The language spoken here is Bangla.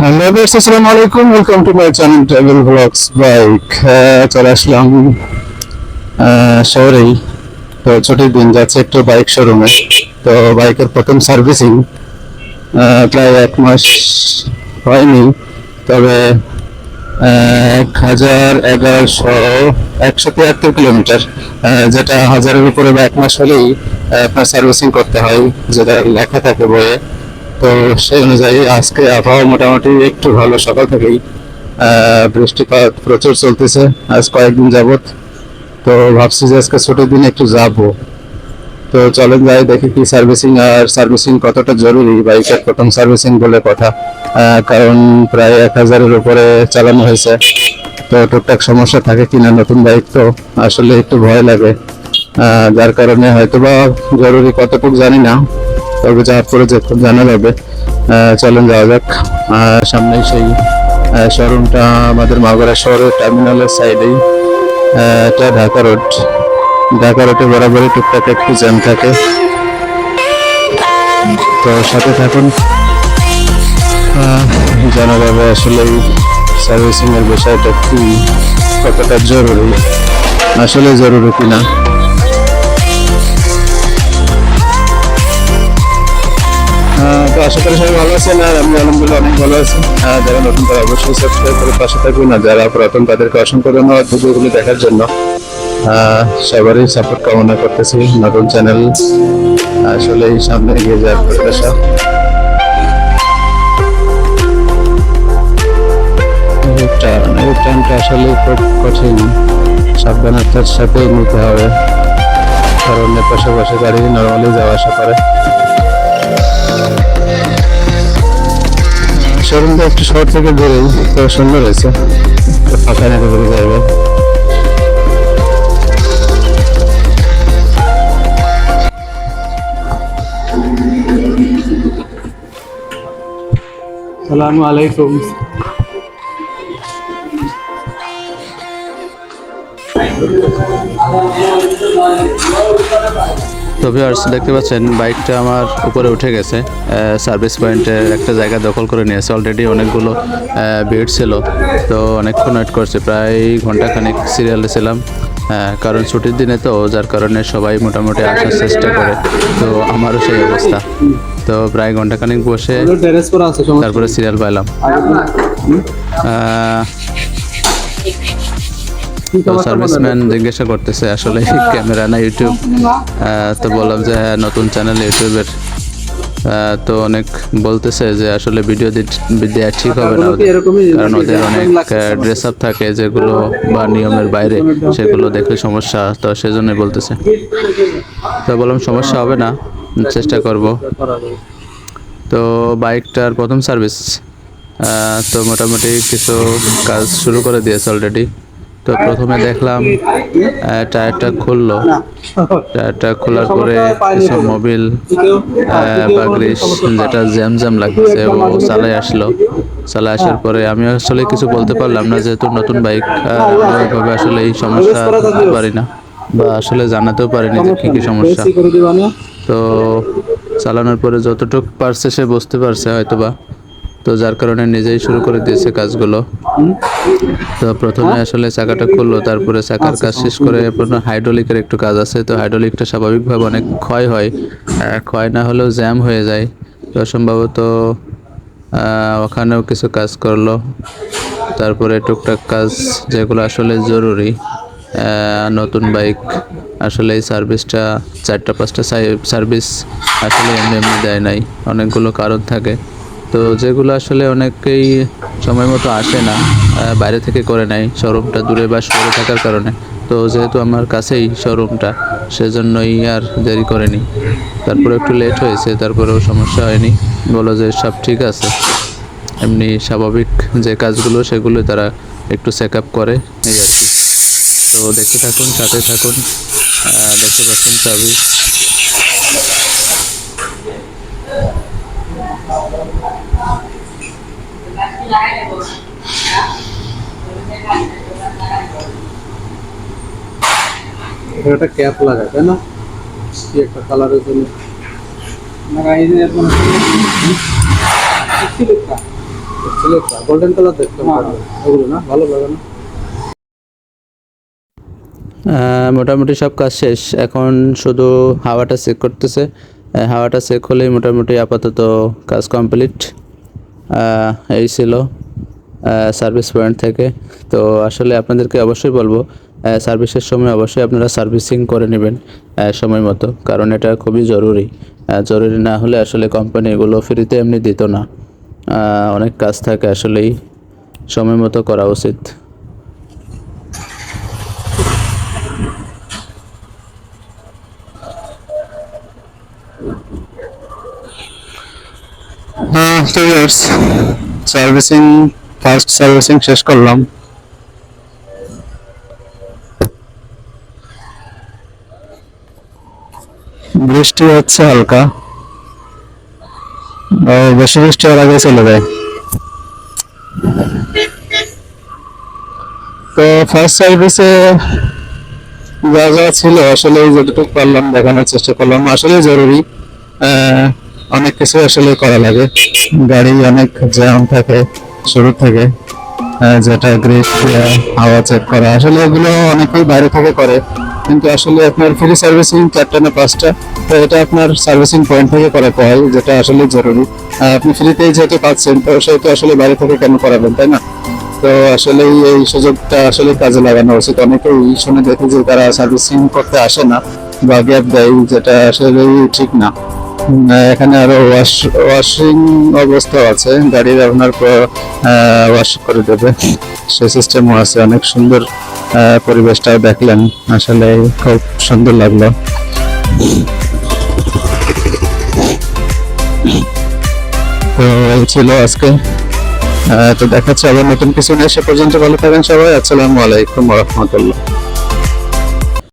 হ্যালো আসসালামু আলাইকুম। Welcome to my channel travel vlogs bike চলে আসলাম শহরেই। তো ছুটির দিন যাচ্ছে একটু বাইক শোরুমে তো বাইকের প্রথম সার্ভিসিং প্রায় এক মাস হয়নি। তবে এক হাজার এগারোশো একশো তিয়াত্তর কিলোমিটার যেটা হাজারের উপরে বা এক মাস হলেই আপনার সার্ভিসিং করতে হয় যেটা লেখা থাকে বইয়ে। তো সেই অনুযায়ী আজকে আবহাওয়া মোটামুটি একটু ভালো, সকাল থেকেই বৃষ্টিপাত প্রচুর চলতেছে, আজ কয়েকদিন যাবত তো ভাবছি যে আজকে ছুটির দিনে একটু যাব। তো চলেন যাই, দেখি কি সার্ভিসিং আর সার্ভিসিং কতটা জরুরি বাইকের প্রথম সার্ভিসিং বলে কথা। কারণ প্রায় এক হাজারের উপরে চালানো হয়েছে। তো টুকটাক সমস্যা থাকে কিনা নতুন বাইক, তো আসলে একটু ভয় লাগে। যার কারণে হয়তো বা জরুরি কতটুকু জানি না তবে যাওয়ার পরে যে জানা যাবে। চলেন যাওয়া যাক। আহ, সামনেই সেই শোরুমটা আমাদের মাগুরা শহরের টার্মিনালের সাইডেই এটা ঢাকা রোড ঢাকা রোডে বরাবরই টুকটাক একটু জ্যাম থাকে। তো সাথে থাকুন। জানা যাবে আসলে সার্ভিসিংয়ের বিষয়টা কি কতটা জরুরি আসলে জরুরি কিনা। তো আশা করি সবাই ভালো আছেন আর আমি আলহামদুলিল্লাহ অনেক ভালো আছি। আহ, যারা নতুন তারা অবশ্যই সাবস্ক্রাইব করে পাশে থাকুন আর যারা পুরাতন তাদেরকে অসংখ্য ধন্যবাদ ভিডিওগুলি দেখার জন্য। সবারই সাপোর্ট কামনা করতেছি নতুন চ্যানেল আসলে সামনে এগিয়ে যাওয়ার প্রত্যাশা। টার্নটা আসলে খুব কঠিন। সাবধানতার সাথে নিতে হবে। কারণ পাশাপাশি গাড়ি নর্মালি যাওয়া আসা করে। শোরুমটা একটু শহর থেকে দূরেই তো সুন্দর হয়েছে। ফাঁকা নিরাপদে যাবে সালামু আলাইকুম। তো ভিউয়ার্স দেখতে পাচ্ছেন বাইকটা আমার উপরে উঠে গেছে। সার্ভিস পয়েন্টের একটা জায়গা দখল করে নিয়েছে। অলরেডি অনেকগুলো ভিড় ছিল। তো অনেকক্ষণ ওয়েট করছে। প্রায় ঘন্টাখানেক সিরিয়ালে ছিলাম। কারণ ছুটির দিনে তো যার কারণে সবাই মোটামুটি আসার চেষ্টা করে। তো আমারও সেই অবস্থা। তো প্রায় ঘন্টাখানেক বসে তারপরে সিরিয়াল পাইলাম। সার্ভিসম্যান জিজ্ঞাসা করতেছে আসলে ক্যামেরা না ইউটিউব তো বললাম যে হ্যাঁ নতুন চ্যানেল ইউটিউবের। তো অনেক বলতেছে যে আসলে ভিডিও দেওয়া ঠিক হবে না কারণ ওদের অনেক ড্রেস আপ থাকে যেগুলো বা নিয়মের বাইরে সেগুলো দেখলে সমস্যা তো সেজন্যই বলতেছে। তো বললাম সমস্যা হবে না চেষ্টা করব। তো বাইকটার প্রথম সার্ভিস তো মোটামুটি কিছু কাজ শুরু করে দিয়েছে অলরেডি তো প্রথমে দেখলাম টায়ারটা খুললো। টায়ারটা খোলার পরে কিছু মোবিল বা গ্রিস যেটা জ্যাম জ্যাম লাগছে ও চালাই আসলো। চালাই আসার পরে আমি আসলে কিছু বলতে পারলাম না, যেহেতু নতুন বাইক ওইভাবে আসলে এই সমস্যা পারি না বা আসলে জানাতেও পারিনি যে কী কী সমস্যা। তো চালানোর পরে যতটুকু পারছে সে বুঝতে পারছে হয়তোবা। তো যার কারণে নিজেই শুরু করে দিয়েছে কাজগুলো। তো প্রথমে আসলে চাকাটা খুললো তারপরে চাকার কাজ শেষ করে আপনার হাইড্রোলিকের একটু কাজ আছে তো হাইড্রোলিকটা স্বাভাবিকভাবে অনেক ক্ষয় হয়। ক্ষয় না হলেও জ্যাম হয়ে যায়। তো সম্ভবত ওখানেও কিছু কাজ করল। তারপরে টুকটাক কাজ যেগুলো আসলে জরুরি নতুন বাইক আসলে এই সার্ভিসটা চারটা পাঁচটা সার্ভিস আসলে এমনি এমনি দেয় নাই। অনেকগুলো কারণ থাকে। তো যেগুলো আসলে অনেকেই সময় মতো আসে না বাইরে থেকে করে নেয় শোরুমটা দূরে বা শহরে থাকার কারণে। তো যেহেতু আমার কাছেই শোরুমটা, সেজন্যই আর দেরি করেনি। তারপরে একটু লেট হয়েছে, তারপরেও সমস্যা হয়নি। বলো যে সব ঠিক আছে। এমনি স্বাভাবিক যে কাজগুলো সেগুলো তারা একটু চেক আপ করে, এই আর কি। তো দেখতে থাকুন, সাথে থাকুন দেখতে পাচ্ছেন সার্ভিস একটা ক্যাপ লাগা তাই না? কি একটা কালারের জন্য। গোল্ডেন কালার দেখতে ওগুলো না? ভালো লাগে না? মোটামুটি সব কাজ শেষ। এখন শুধু হাওয়াটা চেক করতেছে। হাওয়াটা চেক হলেই মোটামুটি আপাতত কাজ কমপ্লিট এই ছিল সার্ভিস পয়েন্ট থেকে। তো আসলে আপনাদেরকে অবশ্যই বলব সার্ভিসের সময় অবশ্যই আপনারা সার্ভিসিং করে নেবেন সময় মতো, কারণ এটা খুবই জরুরি। জরুরি না হলে আসলে কোম্পানি এগুলো ফ্রিতে এমনি দিত না। অনেক কাজ থাকে আসলেই, সময় মতো করা উচিত। ইয়ার্স সার্ভিসিং ফার্স্ট সার্ভিসিং শেষ করলাম। বৃষ্টি হচ্ছে হালকা। বেশি বৃষ্টি হওয়ার আগে চলে যায়। তো ফার্স্ট সার্ভিসে যা যা ছিল আসলে যতটুকু পারলাম দেখানোর চেষ্টা করলাম। আসলে জরুরি। অনেক কিছু আসলে করা লাগে। গাড়ি অনেক জ্যাম থাকে শুরু থেকে যেটা গ্রিপ হাওয়া চেক করা। আসলে এগুলো অনেকেই বাইরে থেকে করে। কিন্তু আসলে আপনার ফ্রি সার্ভিসিং চারটা না পাঁচটা তো এটা আপনার সার্ভিসিং পয়েন্ট থেকে করাতে হয় যেটা আসলে জরুরি। আপনি ফ্রিতেই যেহেতু পাচ্ছেন, তো সেহেতু আসলে বাইরে থেকে কেন করাবেন, তাই না? তো আসলে এই সুযোগটা আসলে কাজে লাগানো উচিত। অনেকেই শুনে দেখি যে তারা সার্ভিসিং করতে আসে না বা গ্যাপ দেয়, যেটা আসলে ঠিক না। এখানে আরও ওয়াশ অবস্থা আছে। গাড়ি আপনার ওয়াশ করে দেবে। সে সিস্টেমও আছে। অনেক সুন্দর আহ, পরিবেশটাও দেখলেন। আসলে খুব সুন্দর লাগল। তো ছিল আজকে। তো দেখাচ্ছে আবার নতুন কিছু নিয়ে। সে পর্যন্ত ভালো থাকেন সবাই। আসসালামু আলাইকুম রহমতুল্লাহ।